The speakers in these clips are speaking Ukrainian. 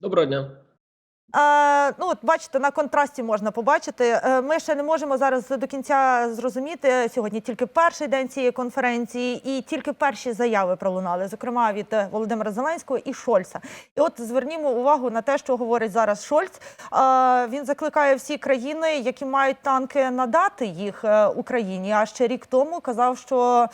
Доброго дня. Ну, от бачите, на контрасті можна побачити. Е, Ми ще не можемо зараз до кінця зрозуміти. Сьогодні тільки перший день цієї конференції, і тільки перші заяви пролунали, зокрема від е, Володимира Зеленського і Шольца. І от звернімо увагу на те, що говорить зараз Шольц. Він закликає всі країни, які мають танки, надати їх е, Україні. А ще рік тому казав, що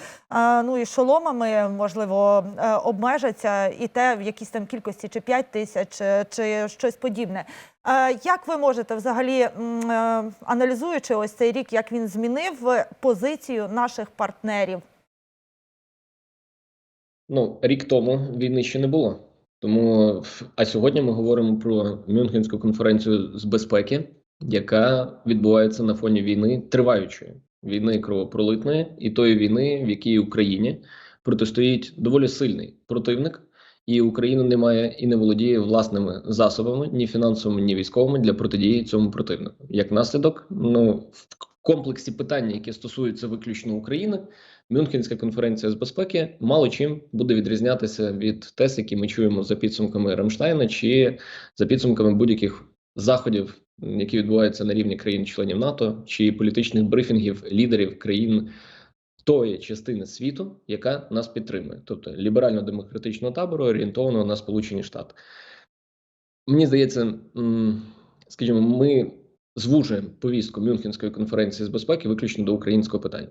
ну і шоломами можливо обмежаться, і те в якійсь там кількості, чи 5 тисяч, чи щось подібне. Е, Як ви можете взагалі е, аналізуючи ось цей рік, як він змінив позицію наших партнерів? Ну, рік тому війни ще не було. Тому, а сьогодні ми говоримо про Мюнхенську конференцію з безпеки, яка відбувається на фоні війни триваючої війни кровопролитної і тої війни, в якій Україні протистоїть доволі сильний противник, і Україна не має і не володіє власними засобами, ні фінансовими, ні військовими для протидії цьому противнику. Як наслідок, ну в комплексі питань, які стосуються виключно України, Мюнхенська конференція з безпеки мало чим буде відрізнятися від тез, які ми чуємо за підсумками Рамштайна, чи за підсумками будь-яких заходів, які відбуваються на рівні країн-членів НАТО, чи політичних брифінгів лідерів країн тої частини світу, яка нас підтримує, тобто ліберально-демократичного табору, орієнтованого на Сполучені Штати. Мені здається, скажімо, ми звужуємо повістку Мюнхенської конференції з безпеки виключно до українського питання.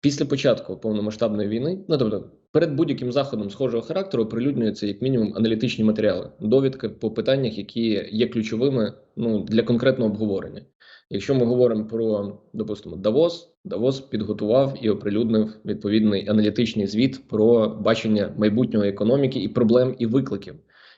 Після початку повномасштабної війни, ну тобто перед будь-яким заходом схожого характеру оприлюднюються як мінімум аналітичні матеріали, довідки по питаннях, які є ключовими ну для конкретного обговорення. Якщо ми говоримо про, допустимо, Давос, Давос підготував і оприлюднив відповідний аналітичний звіт про бачення майбутнього економіки і проблем і викликів.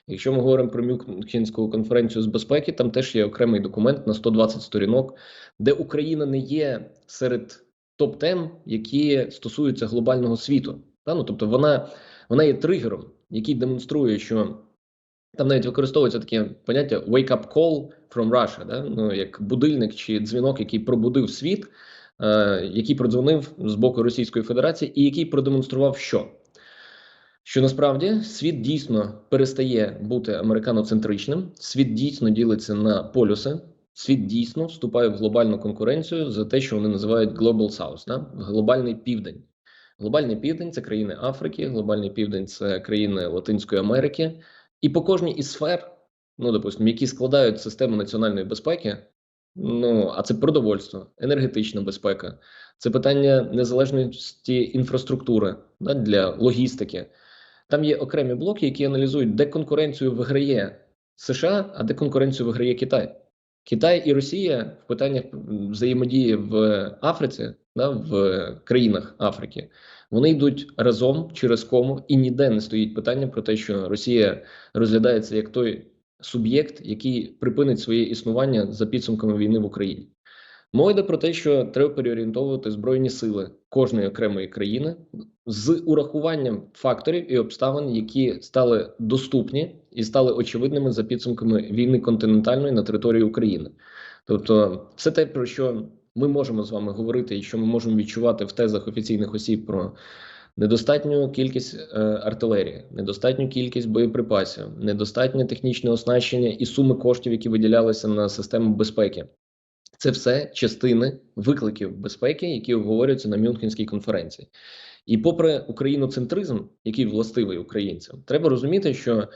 Якщо ми говоримо про Мюнхенську конференцію з безпеки, там теж є окремий документ на 120 сторінок, де Україна не є серед топ тем, які стосуються глобального світу. Та? Ну, тобто вона, вона є тригером, який демонструє, що там навіть використовується таке поняття wake up call from Russia, да? ну, як будильник чи дзвінок, який пробудив світ, е, який продзвонив з боку Російської Федерації, і який продемонстрував, що. Що насправді світ дійсно перестає бути американоцентричним, світ дійсно ділиться на полюси, світ дійсно вступає в глобальну конкуренцію за те, що вони називають Global South, да? глобальний південь. Глобальний південь це країни Африки, глобальний південь це країни Латинської Америки. І по кожній із сфер, ну допустимо, які складають систему національної безпеки, ну а це продовольство, енергетична безпека, це питання незалежності інфраструктури да, для логістики. Там є окремі блоки, які аналізують, де конкуренцію виграє США, а де конкуренцію виграє Китай. Китай і Росія в питаннях взаємодії в Африці, да, в країнах Африки, вони йдуть разом через кому, і ніде не стоїть питання про те, що Росія розглядається як той суб'єкт, який припинить своє існування за підсумками війни в Україні. Мова йде про те, що треба переорієнтовувати збройні сили кожної окремої країни з урахуванням факторів і обставин, які стали доступні і стали очевидними за підсумками війни континентальної на території України. Тобто, все те, про що ми можемо з вами говорити, і що ми можемо відчувати в тезах офіційних осіб про недостатню кількість е, артилерії, недостатню кількість боєприпасів, недостатнє технічне оснащення і суми коштів, які виділялися на систему безпеки. Це все частини викликів безпеки, які обговорюються на Мюнхенській конференції. І попри україноцентризм, який властивий українцям, треба розуміти, що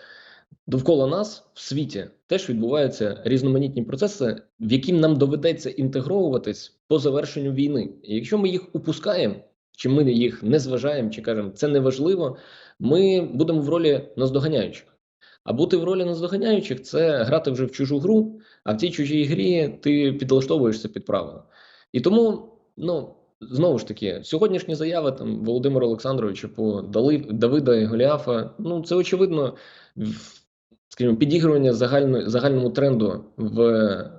довкола нас в світі теж відбуваються різноманітні процеси, в які нам доведеться інтегровуватись по завершенню війни. І якщо ми їх упускаємо, чи ми їх не зважаємо, чи кажемо це не важливо, ми будемо в ролі наздоганяючих. А бути в ролі наздоганяючих це грати вже в чужу гру, а в цій чужій грі ти підлаштовуєшся під правила. І тому, ну знову ж таки, сьогоднішні заяви там Володимира Олександровича по Давида і Голіафа, ну це очевидно, скажімо, підігрування загально, загальному тренду в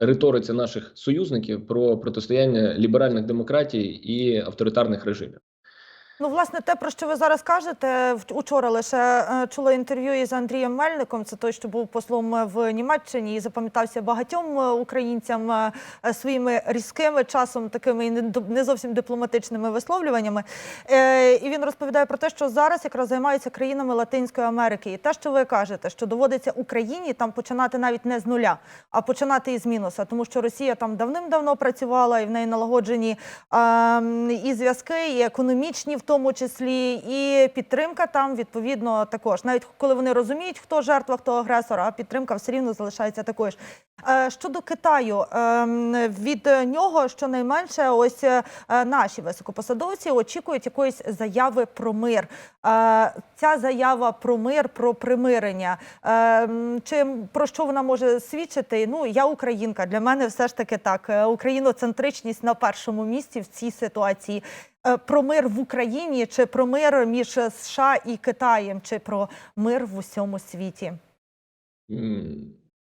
риториці наших союзників про протистояння ліберальних демократій і авторитарних режимів. Ну, власне, те, про що ви зараз кажете, в- учора лише е, чула інтерв'ю із Андрієм Мельником. Це той, що був послом е, в Німеччині і запам'ятався багатьом е, українцям своїми різкими часом, такими не зовсім дипломатичними висловлюваннями. І він розповідає про те, що зараз якраз займаються країнами Латинської Америки. І те, що ви кажете, що доводиться Україні там починати навіть не з нуля, а починати із мінуса, тому що Росія там давним-давно працювала і в неї налагоджені ем, і зв'язки, і економічні, в тому числі, і підтримка там відповідно також. Навіть коли вони розуміють, хто жертва, хто агресор, а підтримка все рівно залишається такою ж. Е, Щодо Китаю, ем, від нього щонайменше ось е, наші високопосадовці очікують якоїсь заяви про мир. Е, Ця заява про мир, про примирення. Ем, Чи про що вона може свідчити? Ну я українка. Для мене все ж таки так. Україноцентричність на першому місці в цій ситуації. Е, Про мир в Україні, чи про мир між США і Китаєм, чи про мир в усьому світі?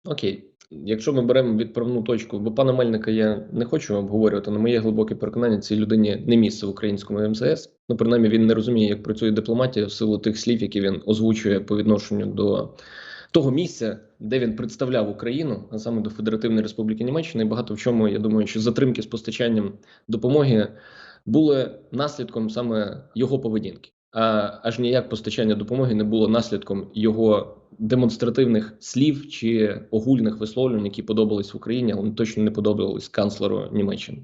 Окей. Якщо ми беремо відправну точку, бо пана Мельника я не хочу обговорювати, але моє глибоке переконання, цій людині не місце в українському МЗС. Ну, принаймні, він не розуміє, як працює дипломатія в силу тих слів, які він озвучує по відношенню до того місця, де він представляв Україну, а саме до Федеративної Республіки Німеччини. І багато в чому я думаю, що затримки з постачанням допомоги були наслідком саме його поведінки. А аж ніяк постачання допомоги не було наслідком його демонстративних слів чи огульних висловлювань, які подобались в Україні, але точно не подобались канцлеру Німеччини.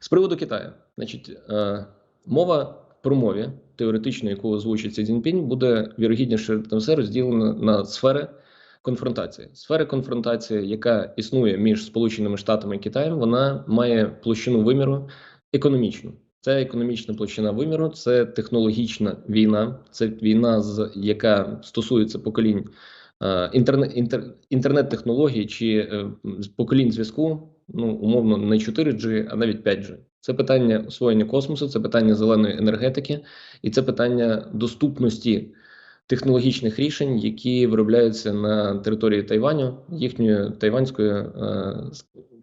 З приводу Китаю, значить, е, мова про мові, теоретично, яку озвучить Сі Цзіньпінь, буде вірогідніше за все розділена на сфери конфронтації. Сфера конфронтації, яка існує між Сполученими Штатами і Китаєм, вона має площину виміру економічну. Це економічна площина виміру, це технологічна війна, це війна, з яка стосується поколінь е, інтернет, інтер, інтернет-технологій чи е, поколінь зв'язку. Ну умовно не 4G, а навіть 5G. Це питання освоєння космосу, це питання зеленої енергетики, і це питання доступності технологічних рішень, які виробляються на території Тайваню, їхньою тайванською е,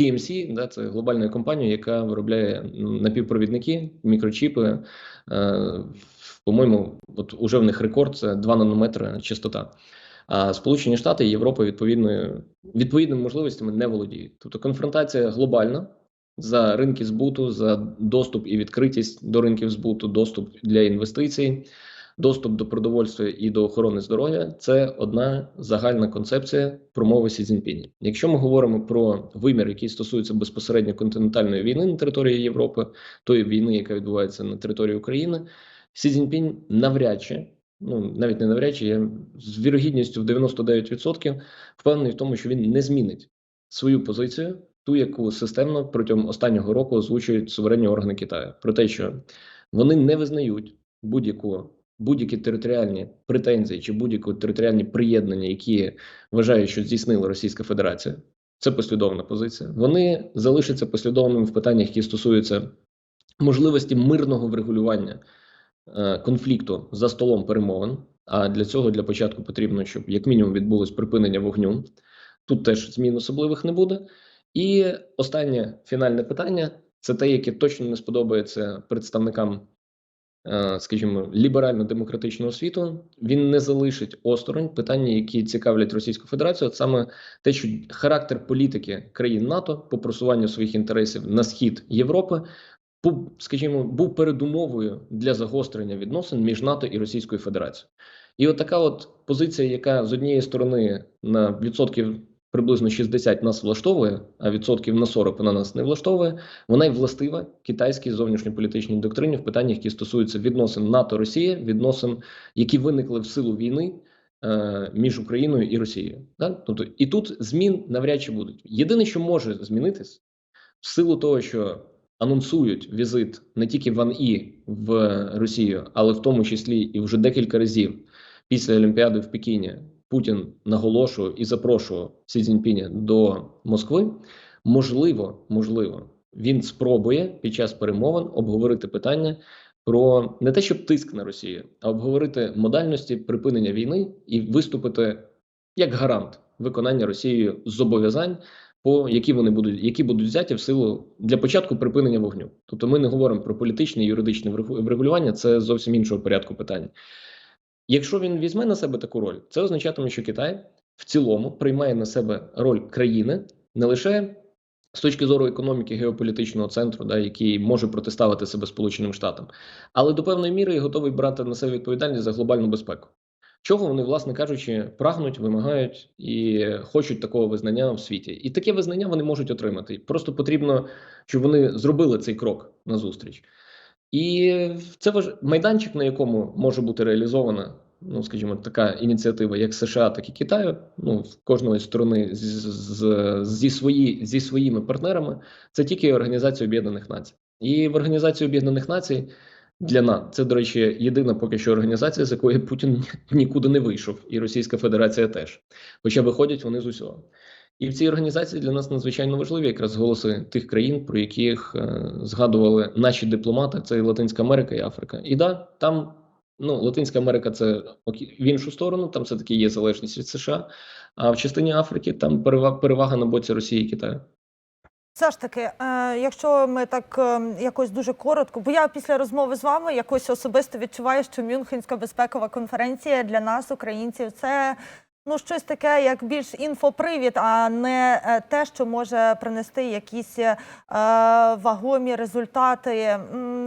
TMC, да, це глобальна компанія, яка виробляє напівпровідники, мікрочіпи. Е, по-моєму, от уже в них рекорд це 2 нанометри частота. А Сполучені Штати і Європа відповідною відповідними можливостями не володіють. Тобто конфронтація глобальна за ринки збуту, за доступ і відкритість до ринків збуту, доступ для інвестицій, доступ до продовольства і до охорони здоров'я це одна загальна концепція промови Сі Цзіньпіня. Якщо ми говоримо про вимір, який стосується безпосередньо континентальної війни на території Європи, тої війни, яка відбувається на території України, Сі Цзіньпінь навряд чи. Ну, навіть не навряд чи, я з вірогідністю в 99% впевнений в тому, що він не змінить свою позицію, ту, яку системно протягом останнього року озвучують суверенні органи Китаю, про те, що вони не визнають будь-яку будь-які територіальні претензії чи будь-які територіальні приєднання, які вважають, що здійснила Російська Федерація. Це послідовна позиція. Вони залишаться послідовними в питаннях, які стосуються можливості мирного врегулювання е, конфлікту за столом перемовин. А для цього для початку потрібно, щоб як мінімум відбулось припинення вогню. Тут теж змін особливих не буде. І останнє фінальне питання це те, яке точно не сподобається представникам, скажімо, ліберально-демократичного світу. Він не залишить осторонь питання, які цікавлять Російську Федерацію, от саме те, що характер політики країн НАТО по просуванню своїх інтересів на схід Європи. Був, скажімо, був передумовою для загострення відносин між НАТО і Російською Федерацією, і от така от позиція, яка з однієї сторони на відсотків приблизно 60 нас влаштовує, а відсотків на 40 вона нас не влаштовує. Вона й властива китайській зовнішньополітичній доктрині в питаннях, які стосуються відносин НАТО Росія, відносин, які виникли в силу війни е, між Україною і Росією. Да? Тобто і тут змін навряд чи будуть. Єдине, що може змінитись, в силу того, що анонсують візит не тільки Ван І в Росію, але в тому числі і вже декілька разів після Олімпіади в Пекіні Путін наголошував і запрошував Сі Цзіньпіня до Москви. Можливо, можливо, він спробує під час перемовин обговорити питання про не те, щоб тиск на Росію, а обговорити модальності припинення війни і виступити як гарант виконання Росією зобов'язань по які вони будуть, які будуть взяті в силу для початку припинення вогню. Тобто, ми не говоримо про політичне і юридичне врегу- врегулювання, це зовсім іншого порядку питання. Якщо він візьме на себе таку роль, це означатиме, що Китай в цілому приймає на себе роль країни не лише з точки зору економіки геополітичного центру, да, який може протиставити себе Сполученим Штатам, але до певної міри готовий брати на себе відповідальність за глобальну безпеку. Чого вони, власне кажучи, прагнуть, вимагають і хочуть такого визнання в світі, і таке визнання вони можуть отримати. Просто потрібно, щоб вони зробили цей крок назустріч. І це майданчик, на якому може бути реалізована, ну скажімо, така ініціатива, як США, так і Китаю. Ну в кожної сторони з, з, зі свої зі своїми партнерами. Це тільки Організація Об'єднаних Націй. І в Організації Об'єднаних Націй для нас це, до речі, єдина поки що організація, з якої Путін нікуди не вийшов, і Російська Федерація теж. Хоча виходять вони з усього. І в цій організації для нас надзвичайно важливі якраз голоси тих країн, про яких е, згадували наші дипломати, це і Латинська Америка і Африка. І да, там ну, Латинська Америка це в іншу сторону, там все-таки є залежність від США. А в частині Африки там перевага на боці Росії і Китаю. Все ж таки, е, якщо ми так е, якось дуже коротко, бо я після розмови з вами якось особисто відчуваю, що Мюнхенська безпекова конференція для нас, українців, це ну щось таке, як більш інфопривід, а не е, те, що може принести якісь е, вагомі результати,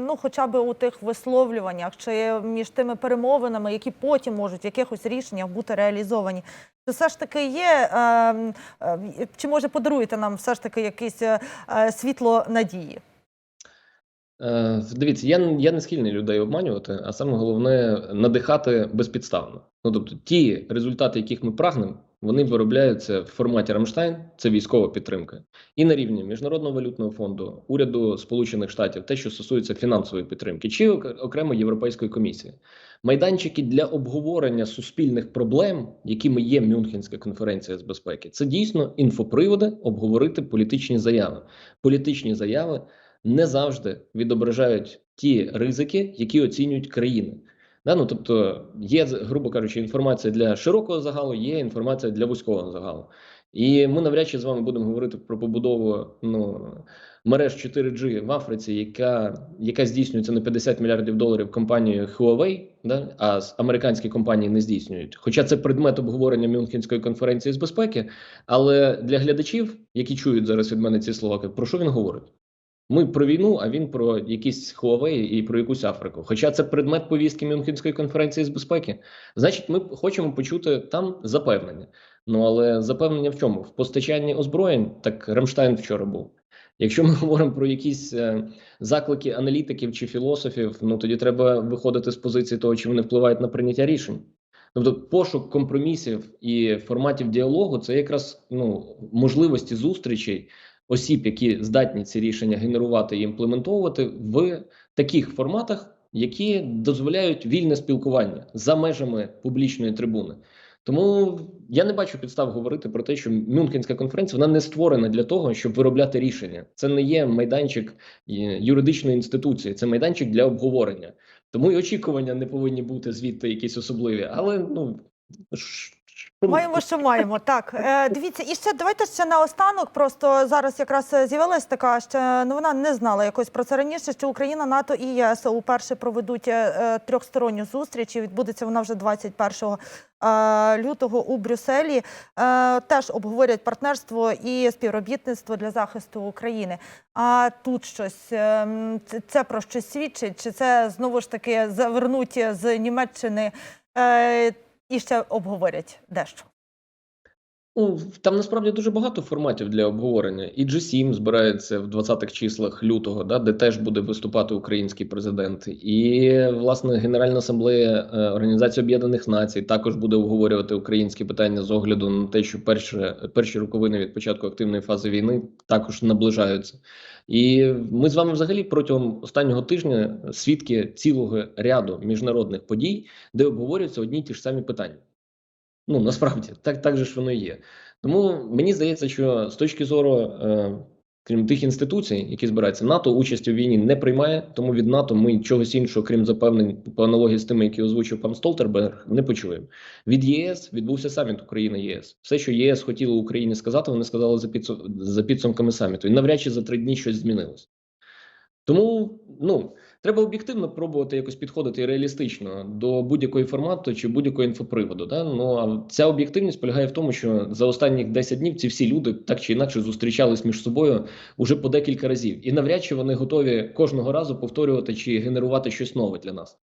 ну хоча б у тих висловлюваннях чи між тими перемовинами, які потім можуть в якихось рішеннях бути реалізовані. Чи все ж таки є, е, е, чи може подаруєте нам все ж таки якесь е, е, світло надії? Е, дивіться, я, я не схильний людей обманювати, а саме головне надихати безпідставно. Ну тобто, ті результати, яких ми прагнемо, вони виробляються в форматі Рамштайн, це військова підтримка, і на рівні міжнародного валютного фонду, уряду Сполучених Штатів, те, що стосується фінансової підтримки, чи окремо Європейської комісії. Майданчики для обговорення суспільних проблем, якими є Мюнхенська конференція з безпеки, це дійсно інфоприводи обговорити політичні заяви. Політичні заяви не завжди відображають ті ризики, які оцінюють країни. Да, ну, тобто є, грубо кажучи, інформація для широкого загалу, є інформація для вузького загалу. І ми навряд чи з вами будемо говорити про побудову ну, мереж 4G в Африці, яка, яка здійснюється на 50 мільярдів доларів компанією Huawei, да, а американські компанії не здійснюють. Хоча це предмет обговорення Мюнхенської конференції з безпеки. Але для глядачів, які чують зараз від мене ці слова, про що він говорить? Ми про війну, а він про якісь Huawei і про якусь Африку. Хоча це предмет повістки Мюнхенської конференції з безпеки. Значить, ми хочемо почути там запевнення. Ну але запевнення в чому? В постачанні озброєнь, так Рамштайн вчора був. Якщо ми говоримо про якісь е, заклики аналітиків чи філософів, ну тоді треба виходити з позиції того, чи вони впливають на прийняття рішень. Тобто, пошук компромісів і форматів діалогу це якраз ну можливості зустрічей осіб, які здатні ці рішення генерувати і імплементовувати в таких форматах, які дозволяють вільне спілкування за межами публічної трибуни. Тому я не бачу підстав говорити про те, що Мюнхенська конференція вона не створена для того, щоб виробляти рішення. Це не є майданчик е, юридичної інституції, це майданчик для обговорення. Тому і очікування не повинні бути звідти якісь особливі. Але ну Маємо, що маємо. Так, е, дивіться, і ще давайте ще наостанок. Просто зараз якраз з'явилась така ще ну вона не знала якось про це раніше. Що Україна, НАТО і ЄС уперше проведуть е, е, трьохсторонню зустріч. і Відбудеться вона вже 21 е, лютого у Брюсселі. Е, теж обговорять партнерство і співробітництво для захисту України. А тут щось е, це, це про щось свідчить? Чи це знову ж таки завернуть з Німеччини? Е, і ще обговорять дещо. Ну, там насправді дуже багато форматів для обговорення. І G7 збирається в 20-х числах лютого, да, де теж буде виступати український президент. І власне Генеральна асамблея е, Організації Об'єднаних Націй також буде обговорювати українські питання з огляду на те, що перші, перші роковини від початку активної фази війни також наближаються. І ми з вами взагалі протягом останнього тижня свідки цілого ряду міжнародних подій, де обговорюються одні й ті ж самі питання. Ну насправді так, так же ж воно і є. Тому мені здається, що з точки зору е, крім тих інституцій, які збираються. НАТО участь у війні не приймає, тому від НАТО ми чогось іншого, крім запевнень по аналогії з тими, які озвучив пан Столтерберг, не почуємо. Від ЄС відбувся саміт Україна ЄС. Все, що ЄС хотіло Україні сказати, вони сказали за підсу... за підсумками саміту. І навряд чи за три дні щось змінилось. Тому ну треба об'єктивно пробувати якось підходити реалістично до будь-якої формату чи будь-якого інфоприводу. Да? Ну а ця об'єктивність полягає в тому, що за останні 10 днів ці всі люди так чи інакше зустрічались між собою уже по декілька разів, і навряд чи вони готові кожного разу повторювати чи генерувати щось нове для нас.